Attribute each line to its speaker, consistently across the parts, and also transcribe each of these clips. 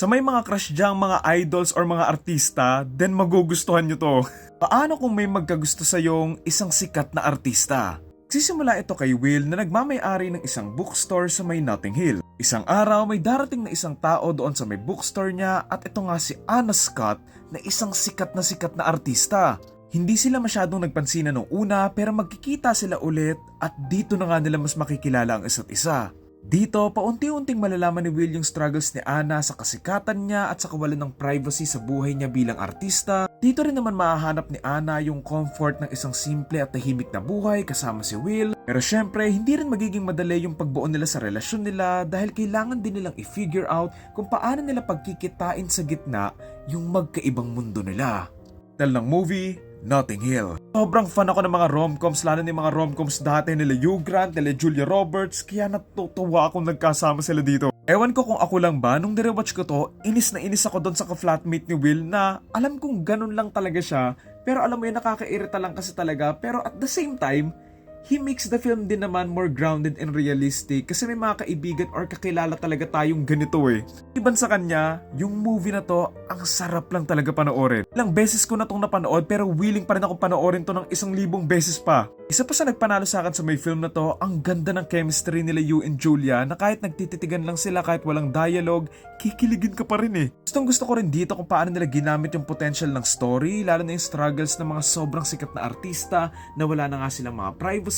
Speaker 1: Sa may mga crush dyang mga idols or mga artista, then magugustuhan nyo to. Paano kung may magkagusto sa yung isang sikat na artista? Sisimula ito kay Will na nagmamay-ari ng isang bookstore sa may Notting Hill. Isang araw may darating na isang tao doon sa may bookstore niya at ito nga si Anna Scott na isang sikat na sikat na artista. Hindi sila masyadong nagpansinan nung una pero magkikita sila ulit at dito na nga nila mas makikilala ang isa't isa. Dito, paunti-unting malalaman ni Will yung struggles ni Anna sa kasikatan niya at sa kawalan ng privacy sa buhay niya bilang artista. Dito rin naman mahahanap ni Anna yung comfort ng isang simple at tahimik na buhay kasama si Will. Pero syempre, hindi rin magiging madali yung pagbuo nila sa relasyon nila dahil kailangan din nilang i-figure out kung paano nila pagkikitain sa gitna yung magkaibang mundo nila. Dahil ng movie, Notting Hill. Sobrang fan ako ng mga romcoms, lalo ng mga romcoms dati nila Hugh Grant, nila Julia Roberts, kaya natutuwa akong nagkasama sila dito. Ewan ko kung ako lang ba, nung direwatch ko to, inis na inis ako doon sa ka-flatmate ni Will na alam kong ganun lang talaga siya, pero alam mo yun, nakakairita lang kasi talaga, pero at the same time, he makes the film din naman more grounded and realistic kasi may mga kaibigan or kakilala talaga tayong ganito eh. Iban sa kanya, yung movie na to, ang sarap lang talaga panoorin. Ilang beses ko na tong napanood pero willing pa rin ako panoorin to ng isang libong beses pa. Isa pa sa nagpanalo sa akin sa may film na to, ang ganda ng chemistry nila Yu and Julia na kahit nagtititigan lang sila kahit walang dialogue, kikiligin ka pa rin eh. Gustong gusto ko rin dito kung paano nila ginamit yung potential ng story, lalo na yung struggles ng mga sobrang sikat na artista na wala na nga silang mga privacy,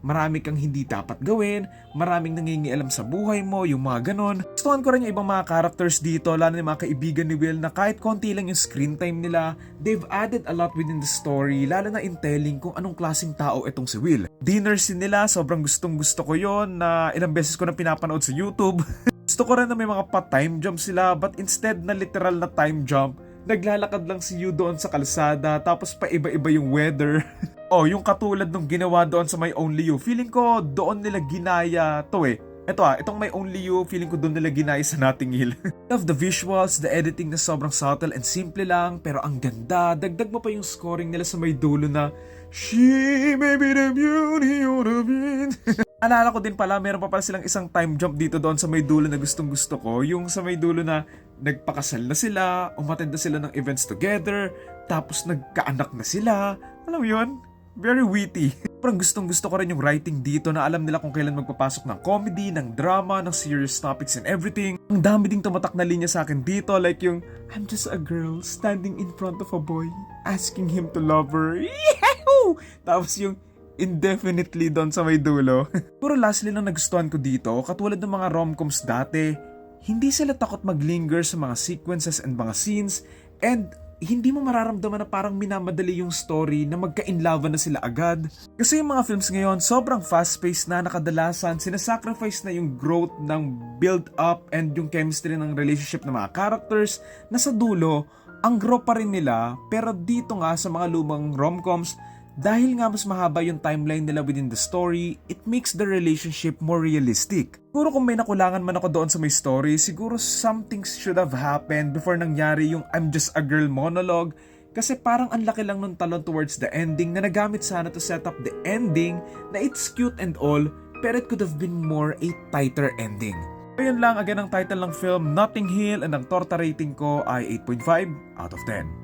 Speaker 1: marami kang hindi dapat gawin, maraming nangingialam sa buhay mo, yung mga ganon. Gustuhan ko rin yung ibang mga characters dito, lalo yung mga kaibigan ni Will na kahit konti lang yung screen time nila, they've added a lot within the story, lalo na in telling kung anong klaseng tao itong si Will. Dinner scene nila, sobrang gustong gusto ko yon na ilang beses ko na pinapanood sa YouTube. gusto ko rin na may mga pa-time jump sila, but instead na literal na time jump, naglalakad lang si Yu doon sa kalsada tapos pa iba-iba yung weather. oh, yung katulad nung ginawa doon sa My Only You. Feeling ko doon nila ginaya to eh. Ito ah, itong My Only You, feeling ko doon nila ginaya sa Notting Hill. Love the visuals, the editing na sobrang subtle and simple lang, pero ang ganda. Dagdag mo pa yung scoring nila sa may dulo na She may be the beauty of the beast. Alala ko din pala, meron pa pala silang isang time jump dito doon sa may dulo na gustong gusto ko. Yung sa may dulo na nagpakasal na sila, umatend na sila ng events together, tapos nagkaanak na sila. Alam mo yun? Very witty. Parang gustong gusto ko rin yung writing dito na alam nila kung kailan magpapasok ng comedy, ng drama, ng serious topics and everything. Ang dami ding tumatak na linya sa akin dito like yung I'm just a girl standing in front of a boy asking him to love her. Yahoo! Tapos yung indefinitely doon sa may dulo. Pero lastly lang nagustuhan ko dito, katulad ng mga romcoms dati, hindi sila takot maglinger sa mga sequences and mga scenes and hindi mo mararamdaman na parang minamadali yung story na magka-inlove na sila agad. Kasi yung mga films ngayon, sobrang fast-paced na nakadalasan, sinasacrifice na yung growth ng build-up and yung chemistry ng relationship ng mga characters na sa dulo, ang grow pa rin nila pero dito nga sa mga lumang romcoms, dahil nga mas mahaba yung timeline nila within the story, it makes the relationship more realistic. Siguro kung may nakulangan man ako doon sa may story, siguro something should have happened before nangyari yung I'm just a girl monologue kasi parang ang laki lang nung talon towards the ending na nagamit sana to set up the ending na it's cute and all pero it could have been more a tighter ending. Ayun lang, again ang title ng film Notting Hill and ang torta rating ko ay 8.5 out of 10.